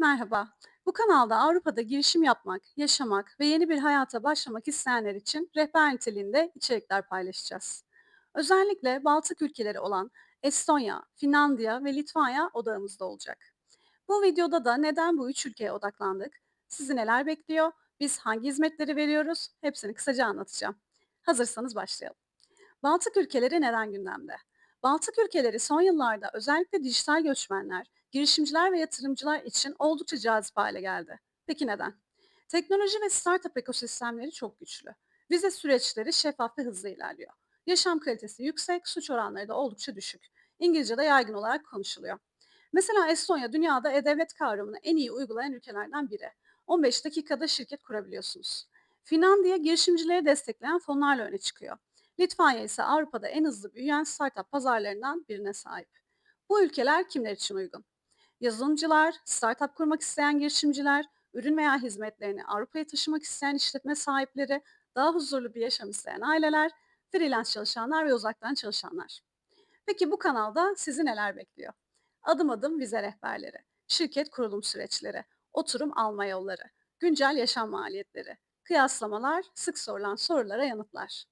Merhaba. Bu kanalda Avrupa'da girişim yapmak, yaşamak ve yeni bir hayata başlamak isteyenler için rehber niteliğinde içerikler paylaşacağız. Özellikle Baltık ülkeleri olan Estonya, Finlandiya ve Litvanya odağımızda olacak. Bu videoda da neden bu üç ülkeye odaklandık, sizi neler bekliyor, biz hangi hizmetleri veriyoruz, hepsini kısaca anlatacağım. Hazırsanız başlayalım. Baltık ülkeleri neden gündemde? Baltık ülkeleri son yıllarda özellikle dijital göçmenler, girişimciler ve yatırımcılar için oldukça cazip hale geldi. Peki neden? Teknoloji ve startup ekosistemleri çok güçlü. Vize süreçleri şeffaf ve hızlı ilerliyor. Yaşam kalitesi yüksek, suç oranları da oldukça düşük. İngilizce de yaygın olarak konuşuluyor. Mesela Estonya dünyada e-devlet kavramını en iyi uygulayan ülkelerden biri. 15 dakikada şirket kurabiliyorsunuz. Finlandiya girişimcileri destekleyen fonlarla öne çıkıyor. Litvanya ise Avrupa'da en hızlı büyüyen startup pazarlarından birine sahip. Bu ülkeler kimler için uygun? Yazılımcılar, startup kurmak isteyen girişimciler, ürün veya hizmetlerini Avrupa'ya taşımak isteyen işletme sahipleri, daha huzurlu bir yaşam isteyen aileler, freelance çalışanlar ve uzaktan çalışanlar. Peki bu kanalda sizi neler bekliyor? Adım adım vize rehberleri, şirket kurulum süreçleri, oturum alma yolları, güncel yaşam maliyetleri, kıyaslamalar, sık sorulan sorulara yanıtlar.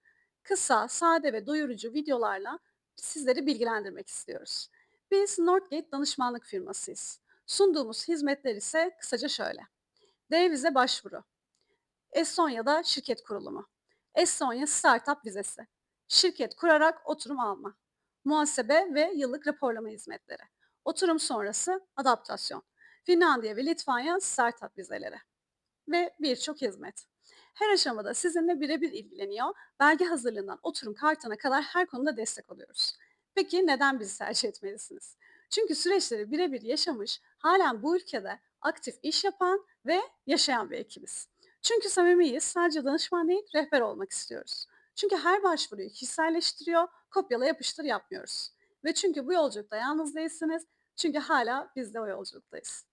Kısa, sade ve doyurucu videolarla sizleri bilgilendirmek istiyoruz. Biz Northgate danışmanlık firmasıyız. Sunduğumuz hizmetler ise kısaca şöyle. D vize başvuru. Estonya'da şirket kurulumu. Estonya Startup vizesi. Şirket kurarak oturum alma. Muhasebe ve yıllık raporlama hizmetleri. Oturum sonrası adaptasyon. Finlandiya ve Litvanya startup vizeleri ve birçok hizmet. Her aşamada sizinle birebir ilgileniyor, belge hazırlığından oturum kartına kadar her konuda destek oluyoruz. Peki neden bizi tercih etmelisiniz? Çünkü süreçleri birebir yaşamış, halen bu ülkede aktif iş yapan ve yaşayan bir ekibiz. Çünkü samimiyiz, sadece danışman değil, rehber olmak istiyoruz. Çünkü her başvuruyu kişiselleştiriyor, kopyala yapıştır yapmıyoruz. Ve çünkü bu yolculukta yalnız değilsiniz, çünkü hala biz de o yolculuktayız.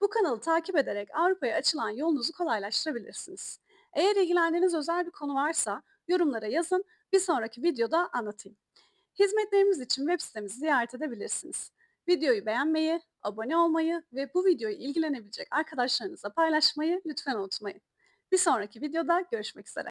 Bu kanalı takip ederek Avrupa'ya açılan yolunuzu kolaylaştırabilirsiniz. Eğer ilgilendiğiniz özel bir konu varsa yorumlara yazın, bir sonraki videoda anlatayım. Hizmetlerimiz için web sitemizi ziyaret edebilirsiniz. Videoyu beğenmeyi, abone olmayı ve bu videoyu ilgilenebilecek arkadaşlarınızla paylaşmayı lütfen unutmayın. Bir sonraki videoda görüşmek üzere.